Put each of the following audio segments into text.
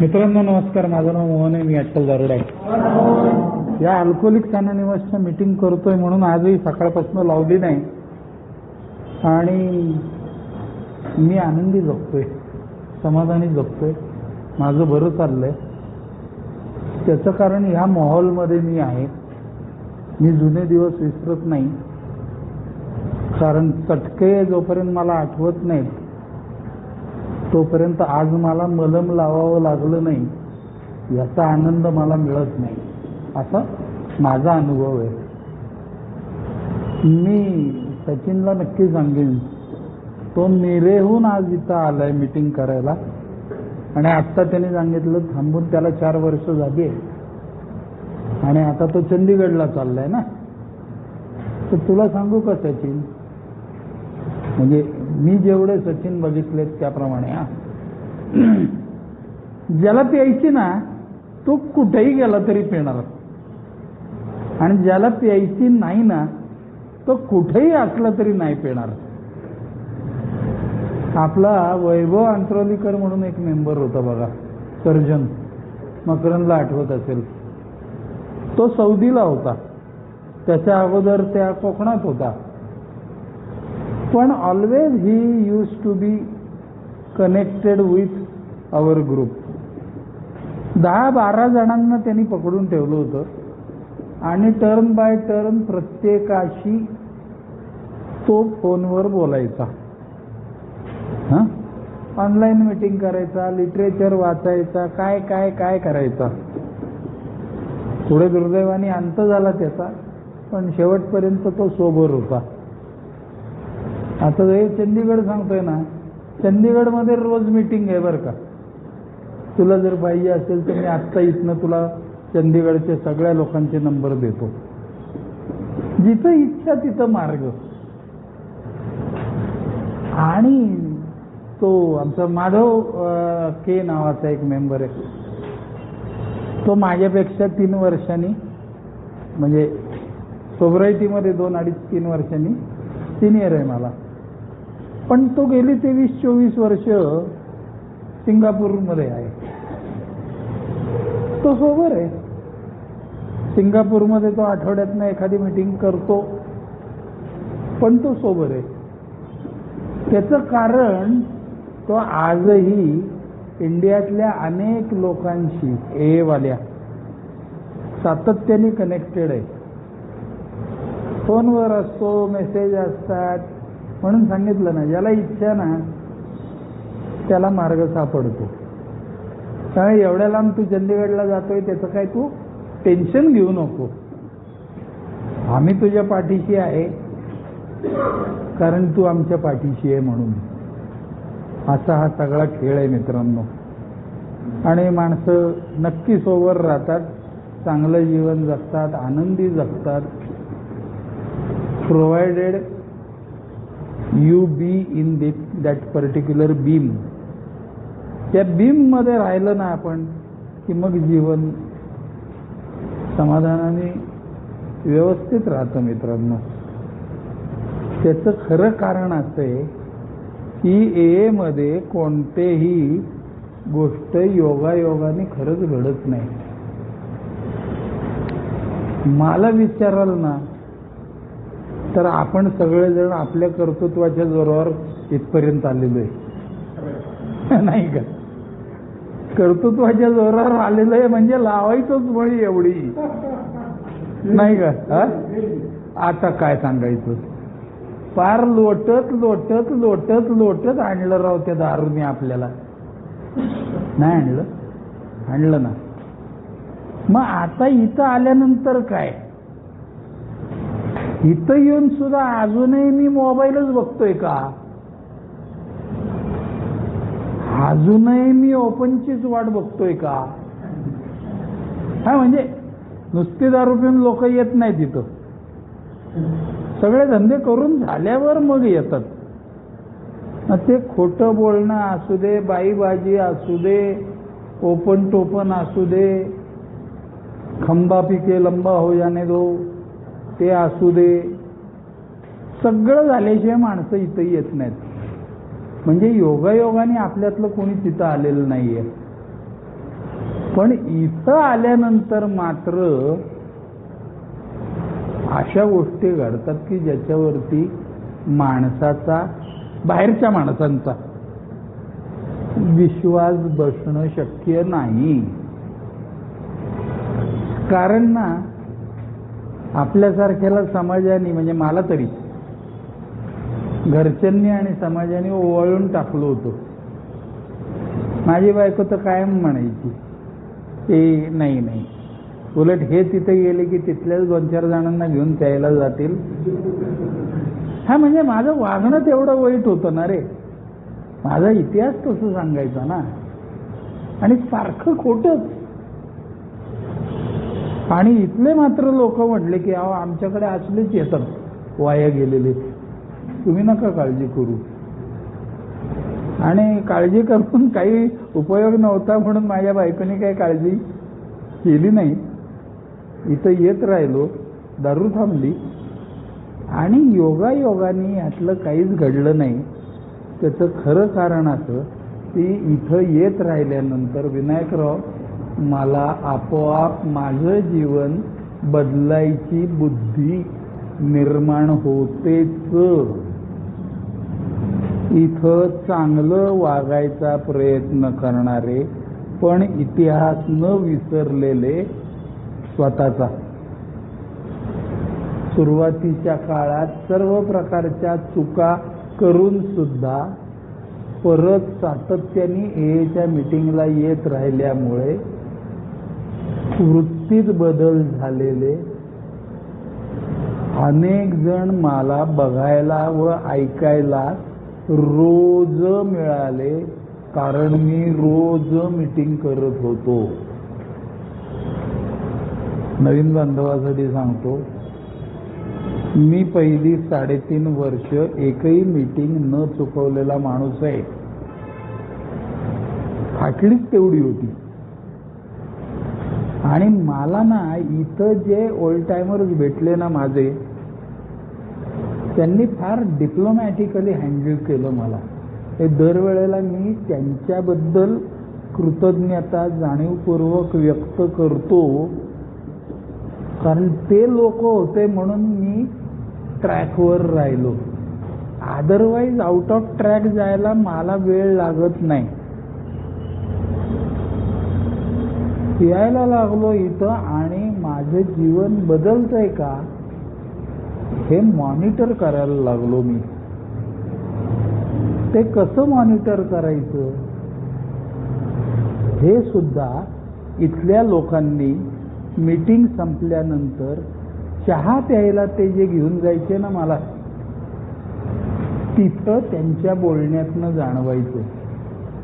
मित्रांनो नमस्कार. माझं नाव मोहन आहे. मी अट्टल दारुडे आहे. या अल्कोहोलिक साना मिटिंग करतोय म्हणून आजही सकाळपासून लावली नाही. आणि मी आनंदी जगतोय. समाधानी जगतोय. माझं बरं चाललंय. त्याचं कारण ह्या माहोलमध्ये मी आहे. मी जुने दिवस विसरत नाही. कारण चटके जोपर्यंत मला आठवत नाहीत तोपर्यंत आज मला मलम लावावं लागलं नाही याचा आनंद मला मिळत नाही. असा माझा अनुभव आहे. मी सचिनला नक्की सांगेन तो मिरेहून आज इथं आलाय मीटिंग करायला. आणि आत्ता त्याने सांगितलं थांबून त्याला चार वर्ष झाली आहे आणि आता तो चंदीगडला चाललाय ना? तर तुला सांगू का सचिन? म्हणजे मी जेवढे सचिन बघितलेत त्याप्रमाणे हा. ज्याला प्यायची ना तो कुठेही गेला तरी पिणार. आणि ज्याला प्यायची नाही ना तो कुठेही असला तरी नाही पिणार. आपला वैभव अंतरोलीकर म्हणून एक मेंबर होता बघा सर्जन मकरनला आठवत असेल. तो सौदीला होता. त्याच्या अगोदर त्या कोकणात होता. पण always he used to be connected with our group दहा बारा जणांना त्यांनी पकडून ठेवलं होतं. आणि टर्न बाय टर्न प्रत्येकाशी तो फोनवर बोलायचा. हां? ऑनलाईन मिटिंग करायचा लिटरेचर वाचायचा काय काय काय करायचा. थोडे दुर्दैवाने अंत झाला त्याचा पण शेवटपर्यंत तो सोबर होता. आता हे चंदीगड सांगतोय ना चंदीगडमध्ये रोज मीटिंग आहे बरं का. तुला जर पाहिजे असेल तर मी आत्ता इथनं तुला चंदीगडच्या सगळ्या लोकांचे नंबर देतो. जिथं इच्छा तिथं मार्ग. आणि तो आमचा माधव के नावाचा एक मेंबर आहे. तो माझ्यापेक्षा तीन वर्षांनी म्हणजे सोबरायटीमध्ये दोन अडीच तीन वर्षांनी सिनियर आहे मला. पण तो गेली तेवीस चोवीस वर्ष सिंगापूरमध्ये आहे. तो सोबर आहे. सिंगापूरमध्ये तो आठवड्यातनं एखादी मिटिंग करतो पण तो सोबर आहे. त्याचं कारण तो आजही इंडियातल्या अनेक लोकांशी ए वाल्या सातत्याने कनेक्टेड आहे. फोनवर असतो मेसेज असतात म्हणून सांगितलं ना ज्याला इच्छा ना त्याला मार्ग सापडतो. त्यामुळे एवढ्या लांब तू चंदीगडला जातोय त्याचं काय तू टेन्शन घेऊ नको. आम्ही तुझ्या पाठीशी आहे कारण तू आमच्या पाठीशी आहे म्हणून. असा हा सगळा खेळ आहे मित्रांनो. आणि माणसं नक्की सोबर राहतात चांगलं जीवन जगतात आनंदी जगतात. Provided you be in that particular beam त्या बीममध्ये राहिलं ना आपण की मग जीवन समाधानाने व्यवस्थित राहतं मित्रांनो. त्याचं खरं कारण असं आहे की ए मध्ये कोणतेही गोष्ट योगायोगाने खरंच घडत नाही. मला विचाराल ना तर आपण सगळेजण आपल्या कर्तृत्वाच्या जोरावर इथपर्यंत आलेलो आहे. नाही का? कर्तृत्वाच्या जोरावर आलेलो आहे म्हणजे लावायचंच म्हणी एवढी. नाही का? आता काय सांगायचं? फार लोटत लोटत लोटत लोटत आणलं राव त्या दारूने आपल्याला. नाही आणलं? आणलं ना. मग आता इथं आल्यानंतर काय? इथं येऊन सुद्धा अजूनही मी मोबाईलच बघतोय का? अजूनही मी ओपनचीच वाट बघतोय का? हा म्हणजे नुसते दारू पिऊन लोक येत नाही तिथं सगळे धंदे करून झाल्यावर मग येतात. ते खोटं बोलणं असू दे बाईबाजी असू दे ओपन टोपन असू दे खंबा पिके लंबा हो जाने दो. ते असू दे. सगळं झाल्याशिवाय माणसं इथं येत नाहीत. म्हणजे योगायोगाने आपल्यातलं कोणी तिथं आलेलं नाहीये. पण इथं आल्यानंतर मात्र अशा गोष्टी घडतात की ज्याच्यावरती माणसाचा बाहेरच्या माणसांचा विश्वास बसणं शक्य नाही. कारण ना आपल्यासारख्याला समाजाने म्हणजे मला तरी घरच्यांनी आणि समाजाने ओवाळून टाकलो होतो. माझी बायको तर कायम म्हणायची ते नाही नाही. उलट हे तिथे गेले की तिथल्याच दोन चार जणांना घेऊन प्यायला जातील. हा म्हणजे माझं वागणं तेवढं वाईट होतं ना रे. माझा इतिहास तसं सांगायचा ना. आणि सारखं खोटंच आणि इथले मात्र लोक म्हटले की अहो आमच्याकडे असलेच येतात. वाया गेलेले. तुम्ही नका काळजी करू. आणि काळजी करून काही उपयोग नव्हता म्हणून माझ्या बायकोने काही काळजी केली नाही. इथं येत राहिलो दारू थांबली. आणि योगायोगाने यातलं काहीच घडलं नाही. त्याचं खरं कारण असं की इथं येत राहिल्यानंतर विनायकराव मला आपोआप माझं जीवन बदलायची बुद्धी निर्माण होतेच. इथं चांगलं वागायचा प्रयत्न करणारे पण इतिहास न विसरलेले स्वतःचा. सुरुवातीच्या काळात सर्व प्रकारच्या चुका करून सुद्धा परत सातत्याने एच्या मिटिंगला येत राहिल्यामुळे वृत्तीत बदल झालेले. अनेक जण मला बघायला व ऐकायला रोज मिळाले कारण मी रोज मीटिंग करत होतो. नवीन बांधवासाठी सांगतो मी पहिली साडेतीन वर्ष एकही मीटिंग न चुकवलेला माणूस आहे. फाटलीच तेवढी होती. आणि मला ना इथं जे ओल्ड टायमर्स भेटले ना माझे त्यांनी फार डिप्लोमॅटिकली हँडल केलं मला. हे दरवेळेला मी त्यांच्याबद्दल कृतज्ञता जाणीवपूर्वक व्यक्त करतो. कारण ते लोक होते म्हणून मी ट्रॅकवर राहिलो. अदरवाईज आउट ऑफ ट्रॅक जायला मला वेळ लागत नाही. यायला लागलो इथं आणि माझं जीवन बदलतंय का? हे मॉनिटर करायला लागलो मी. ते कसं मॉनिटर करायचं? हे सुद्धा इथल्या लोकांनी मीटिंग संपल्यानंतर चहा प्यायला ते जे घेऊन जायचे ना मला तिथं त्यांच्या बोलण्यातनं जाणवायचं.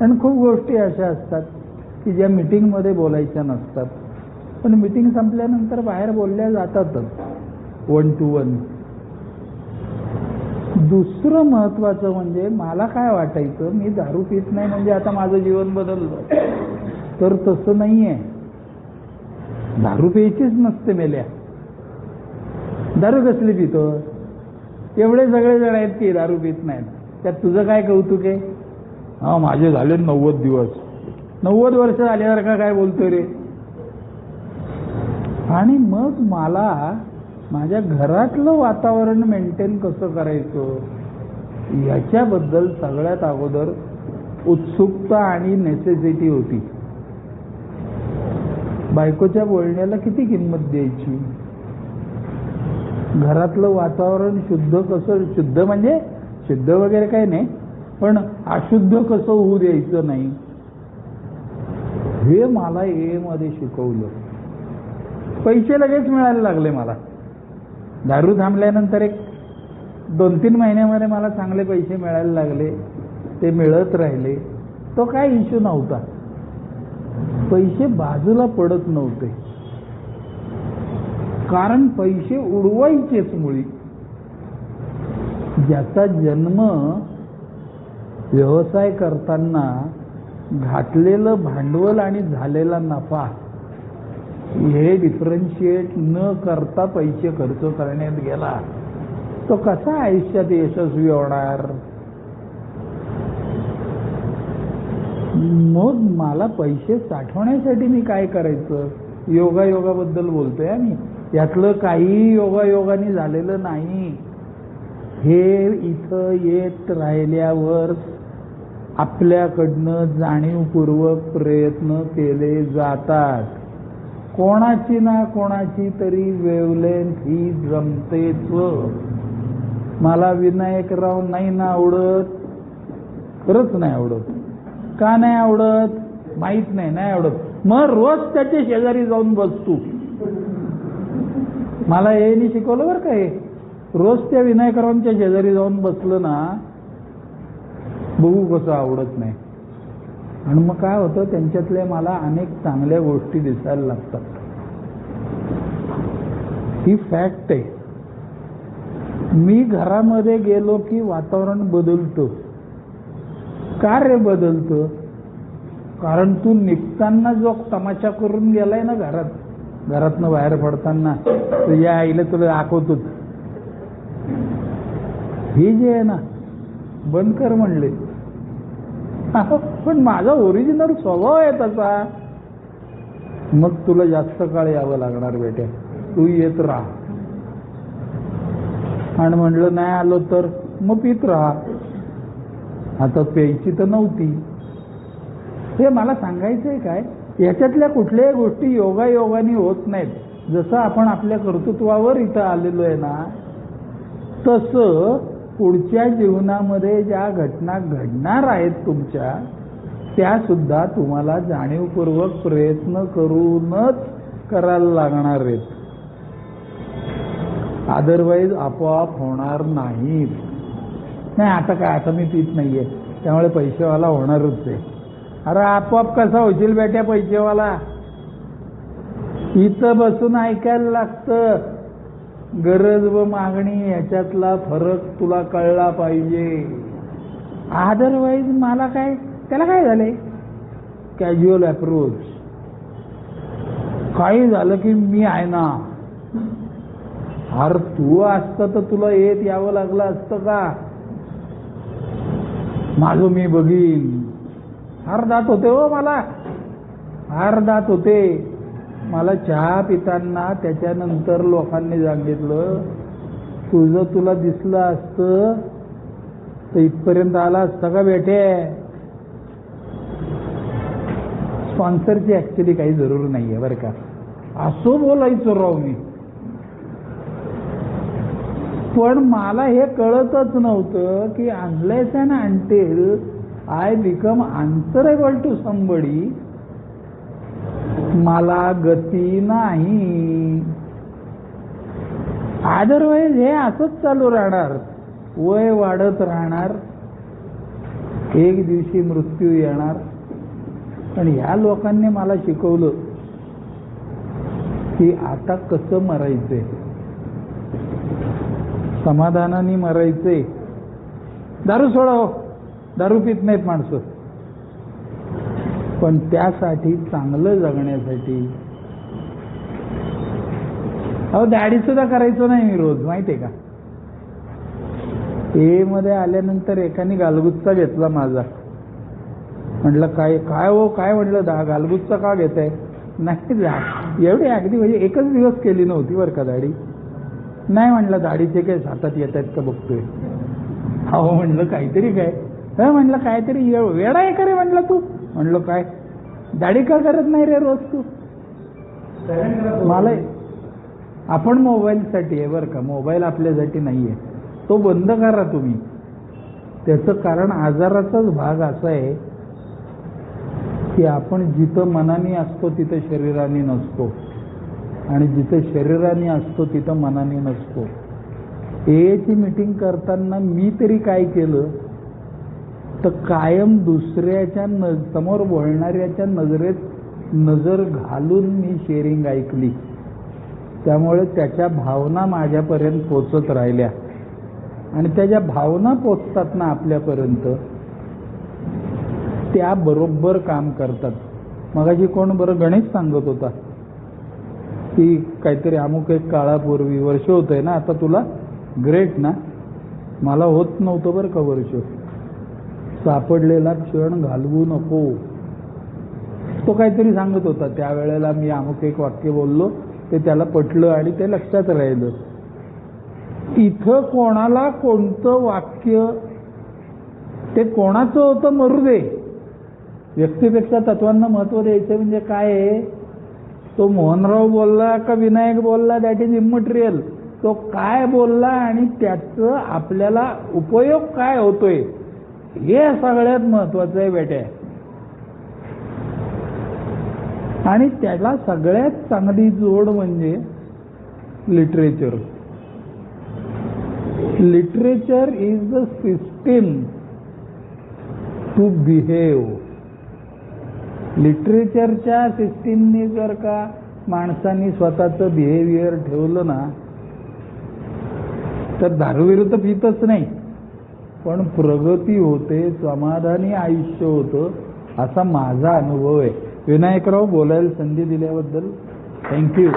आणि खूप गोष्टी अशा असतात. की ज्या मीटिंगमध्ये बोलायच्या नसतात. पण मीटिंग संपल्यानंतर बाहेर बोलल्या जातातच. वन टू वन दुसरं महत्वाचं म्हणजे मला काय वाटायचं मी दारू पित नाही म्हणजे आता माझं जीवन बदललं. तर तसं नाहीये. दारू प्यायचीच नसते मेल्या. दारू कसली पितो? एवढे सगळे जण आहेत की दारू पित नाहीत. त्यात तुझं काय कौतुक आहे? हा माझे झाले नव्वद दिवस. नव्वद वर्ष झाल्यासारखा काय बोलतोय रे? आणि मग मला माझ्या घरातलं वातावरण मेंटेन कसं करायचं? याच्याबद्दल सगळ्यात अगोदर उत्सुकता आणि नेसेसिटी होती. बायकोच्या बोलण्याला किती किंमत द्यायची? घरातलं वातावरण शुद्ध कसं शुद्ध म्हणजे शुद्ध वगैरे काही नाही पण अशुद्ध कसं होऊ द्यायचं नाही? हे मला ए मध्ये शिकवलं. पैसे लगेच मिळायला लागले मला. दारू थांबल्यानंतर एक दोन तीन महिन्यामध्ये मला चांगले पैसे मिळायला लागले. ते मिळत राहिले. तो काय इश्यू नव्हता. पैसे बाजूला पडत नव्हते. कारण पैसे उडवायचेच मुळी. ज्याचा जन्म व्यवसाय करताना घातलेलं भांडवल आणि झालेला नफा हे डिफरन्शिएट न करता पैसे खर्च करण्यात गेला तो कसा आयुष्यात यशस्वी होणार? मग मला पैसे साठवण्यासाठी मी काय करायचं? योगा योगाबद्दल बोलतोय हा मी यातलं काही योगायोगाने झालेलं नाही. हे इथं येत राहिल्यावर आपल्याकडनं जाणीवपूर्वक प्रयत्न केले जातात. कोणाची ना कोणाची तरी वेवलेंथ ही जमतेच मला विनायकराव नाही ना आवडत. खरंच नाही आवडत. का नाही आवडत? माहीत नाही नाही आवडत. मग रोज त्याच्या शेजारी जाऊन बसतो. मला हे नाही शिकवलं बरं का हे. रोज त्या विनायकरावांच्या शेजारी जाऊन बसलं ना बघू कसं आवडत नाही. आणि मग काय होतं त्यांच्यातल्या मला अनेक चांगल्या गोष्टी दिसायला लागतात. ही फॅक्ट आहे. मी घरामध्ये गेलो की वातावरण बदलतो. का रे बदलतं? कारण तू निघताना जो तमाशा करून गेलाय ना घरात घरातनं बाहेर पडताना तर या आईला तुला दाखवतोच. हे जे आहे ना बंद कर म्हणले. पण माझा ओरिजिनल स्वभाव आहे तसा. मग तुला जास्त काळ यावं लागणार बेटे. तू येत राहा. आणि म्हणलं नाही आलो तर मग पित राहा. आता प्यायची तर नव्हती. हे मला सांगायचंय काय? याच्यातल्या कुठल्याही गोष्टी योगायोगाने होत नाहीत. जसं आपण आपल्या कर्तृत्वावर इथं आलेलो आहे ना तसं पुढच्या जीवनामध्ये ज्या घटना घडणार आहेत तुमच्या त्या सुद्धा तुम्हाला जाणीवपूर्वक प्रयत्न करूनच करायला लागणार आहेत. अदरवाईज आपोआप होणार नाहीत. नाही आता काय आता मी पित नाहीये. त्यामुळे पैसेवाला होणारच आहे. अरे आपोआप कसा होशील बेट्या पैसेवाला? इथं बसून ऐकायला लागतं. गरज व मागणी याच्यातला फरक तुला कळला पाहिजे. अदरवाईज मला काय त्याला काय झालंय? कॅज्युअल अप्रोच काही झालं की मी आहे ना. अरे तू असतं तर तुला येत यावं लागलं असतं का? माझं मी बघीन. हार दात होते हो मला. हार दात होते. मला चहा पिताना त्याच्यानंतर लोकांनी सांगितलं तुझं तुला दिसलं असतं तर इथपर्यंत आला असता का बेटे? स्पॉन्सरची ऍक्च्युली काही जरूर नाहीये बरं का. असो बोलायचो राव मी. पण मला हे कळतच नव्हतं की unless and until I become answerable to somebody मला गती नाही. अदरवाईज हे असंच चालू राहणार. वय वाढत राहणार. एक दिवशी मृत्यू येणार. पण ह्या लोकांनी मला शिकवलं की आता कसं मरायचंय. समाधानाने मरायचंय. दारू सोडा हो. दारू पित नाहीत माणसं. पण त्यासाठी चांगलं जगण्यासाठी. अहो दाढी सुद्धा करायचो नाही मी रोज माहितीये का? ए मध्ये आल्यानंतर एकाने गालगुच्चा घेतला माझा. म्हटलं काय काय हो काय म्हटलं दा गालगुच्चा का घेत आहे नाही जा एवढी अगदी म्हणजे एकच दिवस केली नव्हती बरं का दाढी. नाही म्हणलं दाढीचे काय हातात येत आहेत का बघतोय? अहो म्हणलं काहीतरी काय. म्हणलं काहीतरी वेळ वेडा आहे का रे? म्हणलं तू म्हणलो काय? दाढी का करत नाही रे रोज तू? मला आपण मोबाईलसाठी आहे बरं का मोबाईल आपल्यासाठी नाही आहे तो बंद करा तुम्ही. त्याचं कारण आजाराचाच भाग असा आहे की आपण जिथं मनाने असतो तिथं शरीराने नसतो. आणि जिथं शरीराने असतो तिथं मनाने नसतो. एची मीटिंग करताना मी तरी काय केलं? तर कायम दुसऱ्याच्या न समोर बोलणाऱ्याच्या नजरेत नजर घालून मी शेअरिंग ऐकली. त्यामुळे त्याच्या भावना माझ्यापर्यंत पोचत राहिल्या. आणि त्याच्या भावना पोचतात ना आपल्यापर्यंत त्या बरोबर काम करतात. मगाशी कोण बरं गणेश सांगत होता की काहीतरी अमुक एक काळापूर्वी वर्ष होतंय आहे ना आता तुला ग्रेट ना? मला होत नव्हतं बरं का वर्ष? सापडलेला क्षण घालवू नको. तो काहीतरी सांगत होता. त्यावेळेला मी अमुक एक वाक्य बोललो. ते त्याला पटलं आणि ते लक्षात राहिलं. इथं कोणाला कोणतं वाक्य ते कोणाचं होतं मरू दे. व्यक्तीपेक्षा तत्वांना महत्त्व द्यायचं म्हणजे काय आहे? तो मोहनराव बोलला का विनायक बोलला? दॅट इज इममटेरियल तो काय बोलला आणि त्याचं आपल्याला उपयोग काय होतोय? हे सगळ्यात महत्वाचं आहे बेटे. आणि त्याला सगळ्यात चांगली जोड म्हणजे literature literature is the system to behave लिटरेचरच्या सिस्टीमनी जर का माणसांनी स्वतःचं बिहेवियर ठेवलं ना तर दारूविरुद्ध पितच नाही. पण प्रगती होते समाधानी आयुष्य होतं असा माझा अनुभव आहे. विनायकराव बोलायला संधी दिल्याबद्दल थँक्यू